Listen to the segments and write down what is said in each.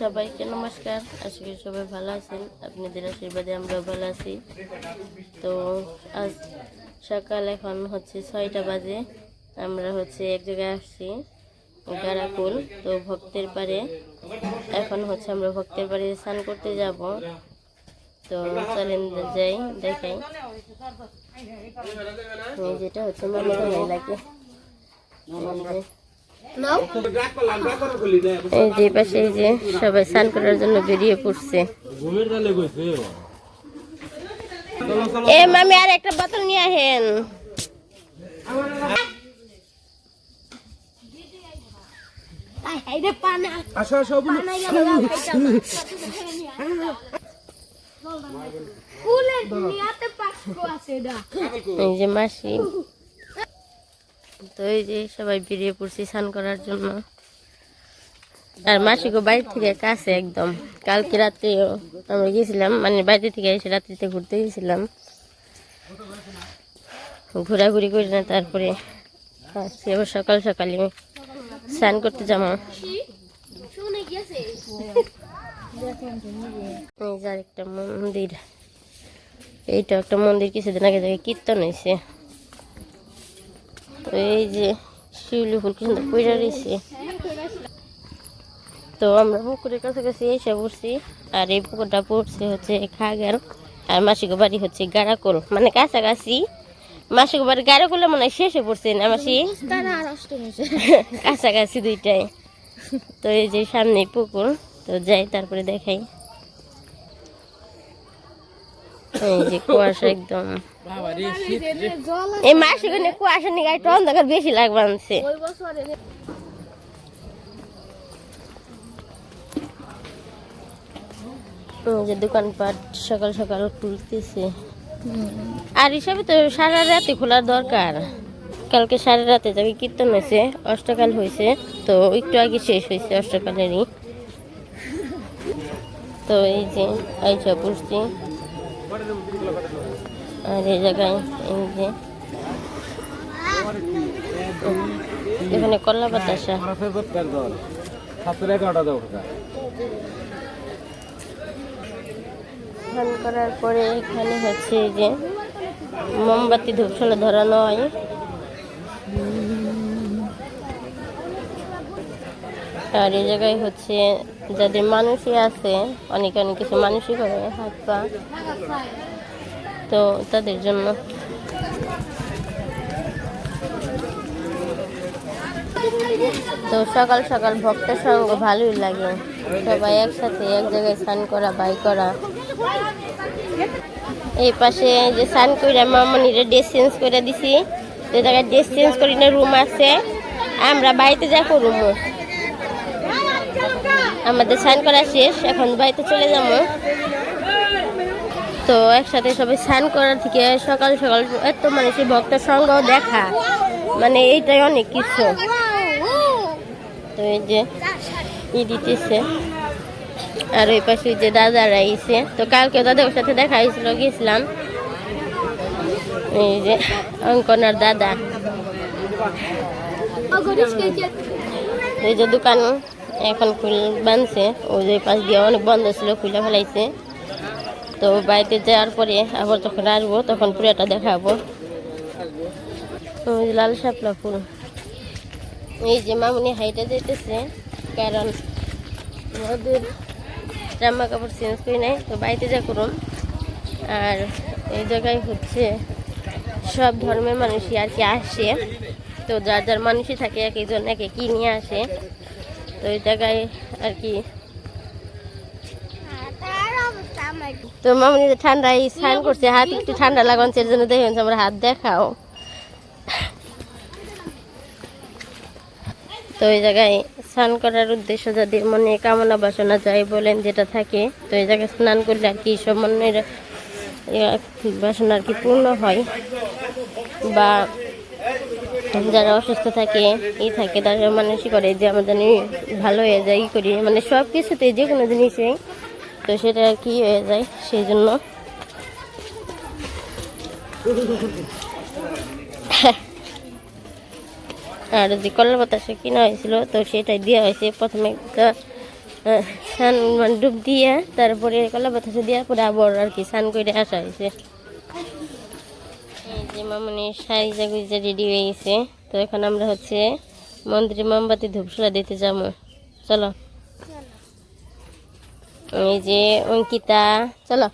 সবাইকে নমস্কার। আশা করি সবাই ভালো আছেন। আপনাদের আশীর্বাদে আমরা ভালো আছি। তো আজ সকাল এখন হচ্ছে ছয়টা বাজে। আমরা হচ্ছে এক জায়গায় আসছি, গারাকুল। তো ভক্তের পারে এখন হচ্ছে আমরা ভক্তের পারে স্নান করতে যাব। তো চলেন যাই, দেখাই। যেটা হচ্ছে মনে লাগে এই যে পাশে এই যে সবাই স্নান করার জন্য বেরিয়ে পড়ছে। এ মামি আর একটা বোতল নিয়ে আহেন এই যে মাসি। তো এই যে সবাই বেরিয়ে পড়ছি স্নান করার জন্য। আর মাসিকে বাড়ি থেকে কাছে একদম। কালকে রাত্রেও আমরা গেছিলাম মানে বাড়ি থেকে এসে রাত্রিতে ঘুরতে গেছিলাম। ঘোরাঘুরি করি না, তারপরে আসছি। আবার সকাল সকালে স্নান করতে যাব। আরেকটা মন্দির। এইটা একটা মন্দির, কিছুদিন আগে থেকে কীর্তন হয়েছে। তো এই যে শিউলি ফুল কি সুন্দর পইরা রয়েছে তো আমরা পুকুরের কাছাকাছি এসে পড়ছি আর এই পুকুরটা পড়ছে হচ্ছে খাগের আর মাসিকে বাড়ি হচ্ছে গাড়াকোল। মানে কাছাকাছি মাসিকে বাড়ি গাড়াকোলে মনে হয় শেষে পড়ছে না মাসি? কাছাকাছি দুইটাই তো এই যে সামনে পুকুর তো যাই তারপরে দেখাই। এই যে কুয়াশা একদম। এই মাসে ওখানে কুয়াশা নিয়ে একটু অন্ধকার বেশি লাগবে দোকানপাট সকাল সকাল খুলতেছে। আর হিসাবে তো সারা রাতে খোলার দরকার। কালকে সারা রাতে যাকে কীর্তন হয়েছে, অষ্টকাল হয়েছে, তো একটু আগে শেষ হয়েছে অষ্টকালেরই। তো এই যে আইসা পড়ছি আর এই জায়গায় এই যে এখানে কলা বাতাসা স্নান করার পরে এখানে হচ্ছে যে মোমবাতি ধূপশালা ধরানো হয়। আর এই জায়গায় হচ্ছে যাদের মানুষই আছে, অনেক অনেক কিছু মানুষই করে, হাত পা। তো তাদের জন্য। তো সকাল সকাল ভক্তের সঙ্গ ভালোই লাগে। সবাই একসাথে এক জায়গায় স্নান করা, বাই করা। এই পাশে যে স্নান করে মামনিরে ড্রেস চেঞ্জ করে দিছি। যে জায়গায় ড্রেস চেঞ্জ করি না, রুম আছে। আমরা বাড়িতে যা করুম আমাদের স্নান করা শেষ, এখন বাড়িতে চলে যাব। তো একসাথে সবাই স্নান করার থেকে সকাল সকাল এত মানুষের ভক্তের সঙ্গ দেখা। মানে এইটাই অনেক কিছু। তো এই যে ই দিতেছে। আর ওই পাশে যে দাদারা আইছে। তো কালকে দাদার সাথে দেখা হয়েছিল, গেছিলাম। এই যে অঙ্কনার দাদা। এই যে দোকান এখন খুল বানছে। ওই যে পাশ দিয়ে অনেক বন্ধ ছিল, খুলে ফেলাইছে। তো বাড়িতে যাওয়ার পরে আবার যখন আসব, তখন পুরোটা দেখাবো। লাল শাপলা ফুল। এই যে মামুনি হাইটে যেতেছে কারণ ওদের জামা কাপড় চেঞ্জ করি নাই, তো বাড়িতে যা করুন আর এই জায়গায় হচ্ছে সব ধর্মের মানুষই আর কি আসে। তো যার যার মানুষই থাকে, এক একজন একে কি নিয়ে আসে। তো এই জায়গায় আর কি তো মামনি ঠান্ডায় স্নান করছে, হাত একটু ঠান্ডা লাগাচ্ছে এর জন্য দেখবেন আমার হাত দেখাও। তো এই জায়গায় স্নান করার উদ্দেশ্য যদি মনে কামনা বাসনা যায় বলেন, যেটা থাকে, তো এই জায়গায় স্নান করলে আর কি সব মনের বাসনা আর কি পূর্ণ হয়। বা যারা অসুস্থ থাকে, ই থাকে, তারা মানুষই করে যে আমাদের ভালো হয়ে যায় ই করি। মানে সব কিছুতে যে কোনো জিনিসেই তো সেটা কি হয়ে যায়, সেই জন্য। আর যে কলার বাতাসে কিনা হয়েছিল, তো সেটাই দেওয়া হয়েছে। প্রথমে একটা মানে ডুব দিয়ে, তারপরে কলা বাতাসে দিয়ে, পরে আবার আর কি স্নান করে আসা হয়েছে। যে মামনি সাইজা গুজা রেডি হয়ে গেছে। তো এখন আমরা হচ্ছে মন্দিরে মোমবাতি ধূপসুলা দিতে যাব। চলো। এই যে অঙ্কিতা, চলো।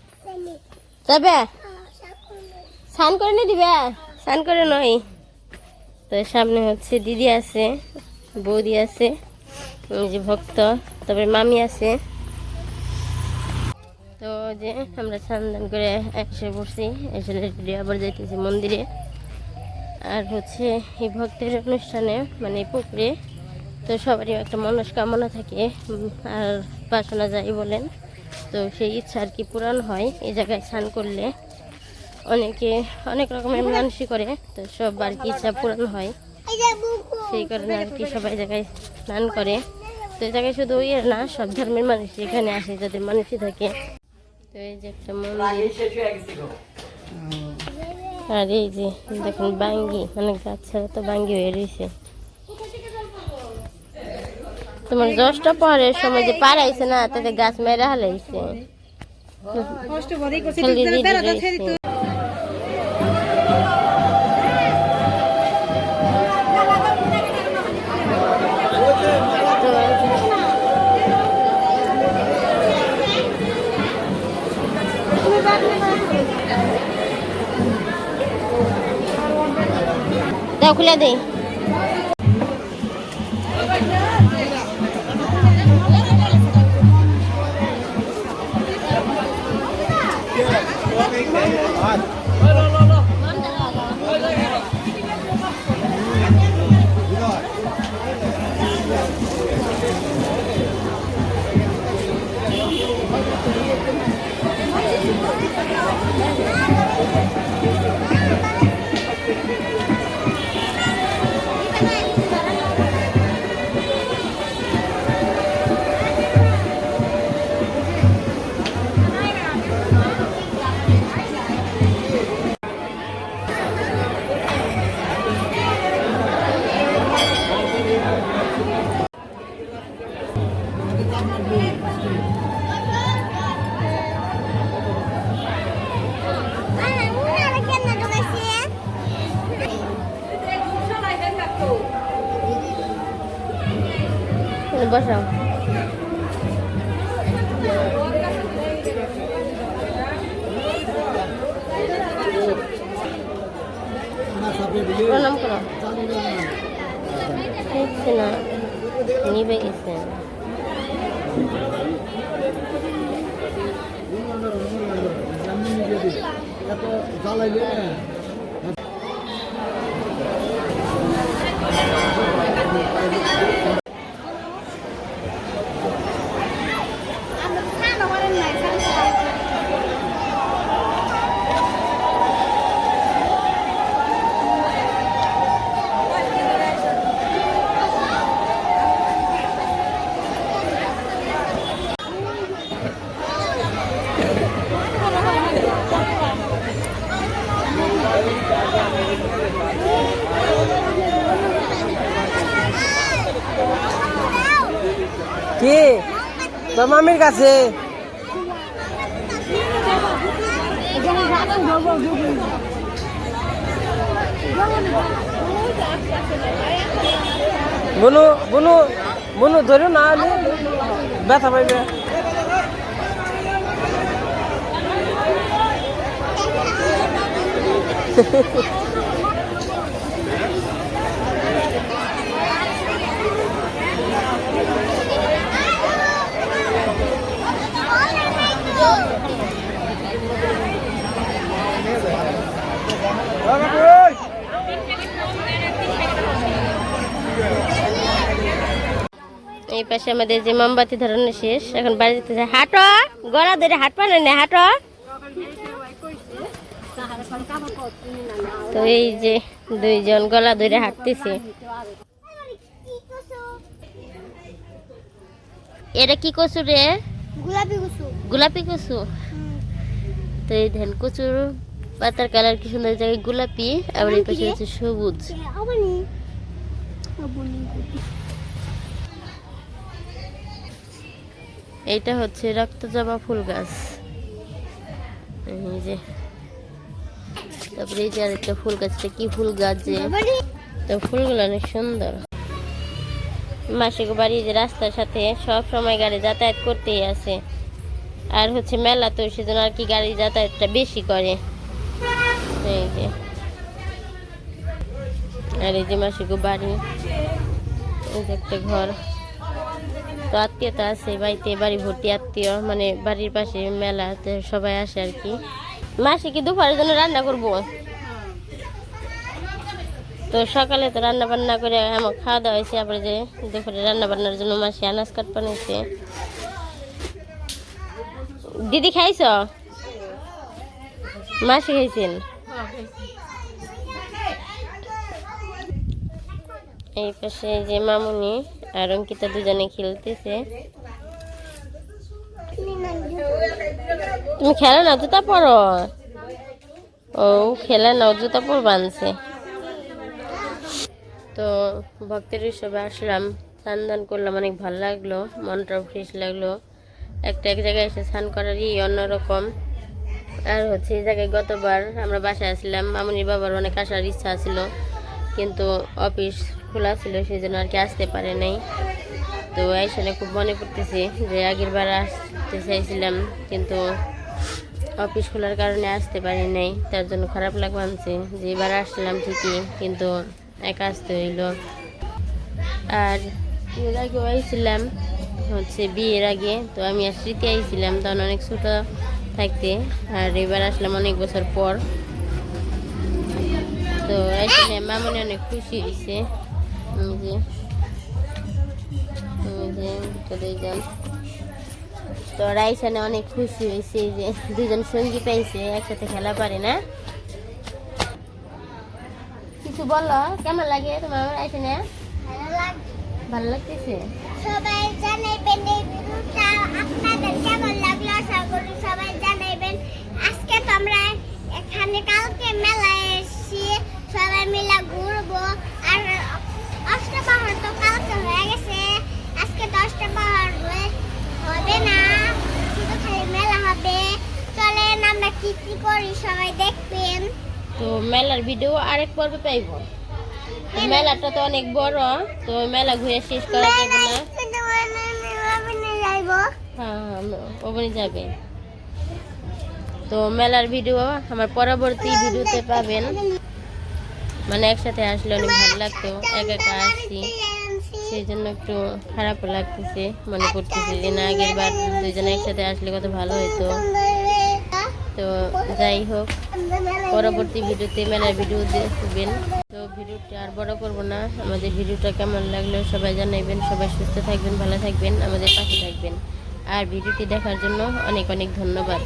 যাবে? স্নান করে নি দিবে? স্নান করে নয়। তো সামনে হচ্ছে দিদি আছে, বৌদি আছে যে ভক্ত তারপরে মামি আছে। তো যে আমরা স্নান করে একসাথে এসে রেডি আবার যাইতেছি মন্দিরে। আর হচ্ছে এই ভক্তের অনুষ্ঠানে মানে পুকুরে, তো সবারই একটা মনস্কামনা থাকে। আর বাসনা যাই বলেন। তো সেই ইচ্ছা আর কি পূরণ হয়, এই জায়গায় স্নান করলে। অনেকে, অনেক রকমের মানসিক করে, তো সব আর কি ইচ্ছা পূরণ হয়। সেই কারণে আর কি সবাই জায়গায় স্নান করে। তো এই জায়গায় শুধু ওই না, সব ধর্মের মানুষ এখানে আসে, যাদের মানুষই থাকে। তো এই যে একটা মন্দির। আর এই যে, দেখুন, বাঙ্গি মানে গাছ ছাড়া তো বাঙ্গি হয়ে রয়েছে। তোমার দশটা পরের সময় যে পারাইছে না তাতে গাছ মেরে হালাইছে। খালি রেডি রয়েছে দাও বসাও প্রণাম করো হচ্ছে না নিবে গেছে কি? তোর মামির কাছে? বুনু বুনু বুনু ধরো না হলে ব্যথা পাইবে। এই পাশে আমাদের যে মোমবাতি ধরানো শেষ এখন বাড়ি যেতে চাই। হাঁটো গলা ধরে হাট পারে না হাঁটো। তো এই যে দুইজন গলা ধরে হাঁটতেছে। এটা কি কচু রে? গোলাপি কুসু গোলাপি কচু? তো এই ধান কচুর পাতার কালার কি সুন্দর জায়গায় গোলাপি আবার এই পাশে হচ্ছে সবুজ। এইটা হচ্ছে রক্ত জবা ফুল গাছ। এই যে। তারপরে এই যে আরেকটা ফুল গাছটা কি ফুল গাছ যে? তো ফুলগুলো অনেক সুন্দর। মাসিক বাড়ি যে রাস্তার সাথে সব সময় গাড়ি যাতায়াত করতেই আছে আর হচ্ছে মেলা তো সেজন্য আর কি গাড়ি যাতায়াতটা বেশি করে। এই যে। আর এই যে মাসিক বাড়ি, এই যে একটা ঘর। তো আত্মীয়তা আছে, বাড়িতে বাড়ি ভর্তি, আত্মীয় মানে বাড়ির পাশে মেলাতে সবাই আসে আর কি। মাসে কি দুপুরের জন্য রান্না করব? তো সকালে তো রান্না বান্না করে আমার খাওয়া দাওয়া হয়েছে তারপরে যে দুপুরে রান্না বান্নার জন্য মাসে আনাজ কাট বানিয়েছে দিদি খাইছ? মাসি খাইছেন? এই পাশে যে মামুনি। আর অঙ্কিতা দুজনে খেলতেছে। তুমি খেলো না? জুতা পরো। ও, খেলে না জুতা পর বানছে তো ভক্তের উৎসবে আসলাম। স্নান দান করলাম, অনেক ভালো লাগল। মনটাও ফ্রেশ লাগল। একটা এক জায়গায় এসে স্নান করারই অন্যরকম। আর হচ্ছে এই জায়গায় গতবার আমরা বাসায় আসলাম। মামুনির বাবার অনেক আসার ইচ্ছা ছিল। কিন্তু অফিস খোলা ছিল সেই জন্য আর কি আসতে পারে নাই। তো এখানে খুব মনে পড়তেছে যে আগের বার আসতে চাইছিলাম, কিন্তু অফিস খোলার কারণে আসতে পারি নাই। তার জন্য খারাপ লাগবে আনছে যে এবার আসলাম ঠিকই, কিন্তু একা আসতে হইল। আর এর আগে আইছিলাম, হচ্ছে বিয়ের আগে, তো আমি আর স্মৃতি আইছিলাম, তখন অনেক ছোটো থাকতে, আর এবার আসলাম অনেক বছর পর। তো এখানে মামনি অনেক খুশি হয়েছে যে যে তো দুইজন। তো রাইসানে অনেক খুশি হয়েছে যে দুজন সঙ্গী পাইছে একসাথে খেলা পারে না। কিছু বলো কেমন লাগে তোমার রাইসানে ভালো লাগতেছে? সবাই জানাইবেন এই ভিডিওটা। আপনাদের কেমন লাগল? আশা করি সবাই জানাইবেন। আজকে তো আমরা এখানে কালকে মেলায় এসেছি। সবাই মিলে ঘুরবো। তো কালকে হয়ে গেছে আজকে তো অষ্টপাহাড় হবে না শুধু খালি মেলা হবে চলেন আমরা কি কি করি সবাই দেখবেন তো মেলার ভিডিও আরেক পর্বে পাইব। মেলাটা তো অনেক বড় তো মেলা ঘুরে শেষ করা যাবে না। যাইবো। হ্যাঁ ওখানে যাবে। তো মেলার ভিডিও আমার পরবর্তী ভিডিওতে পাবেন। মানে একসাথে আসলে অনেক ভালো লাগতো, একা একা আসছি। সেই জন্য একটু খারাপও লাগতেছে, মনে করতেছে যে না, আগের বার দুজনে একসাথে আসলে কত ভালো হতো তো যাই হোক, পরবর্তী ভিডিওতে মেলার ভিডিও দেখবেন। তো ভিডিওটা আর বড় করব না, আমাদের ভিডিওটা কেমন লাগল সবাই জানাইবেন, সবাই সুস্থ থাকবেন, ভালো থাকবেন, আমাদের পাশে থাকবেন। আর ভিডিওটি দেখার জন্য অনেক অনেক ধন্যবাদ।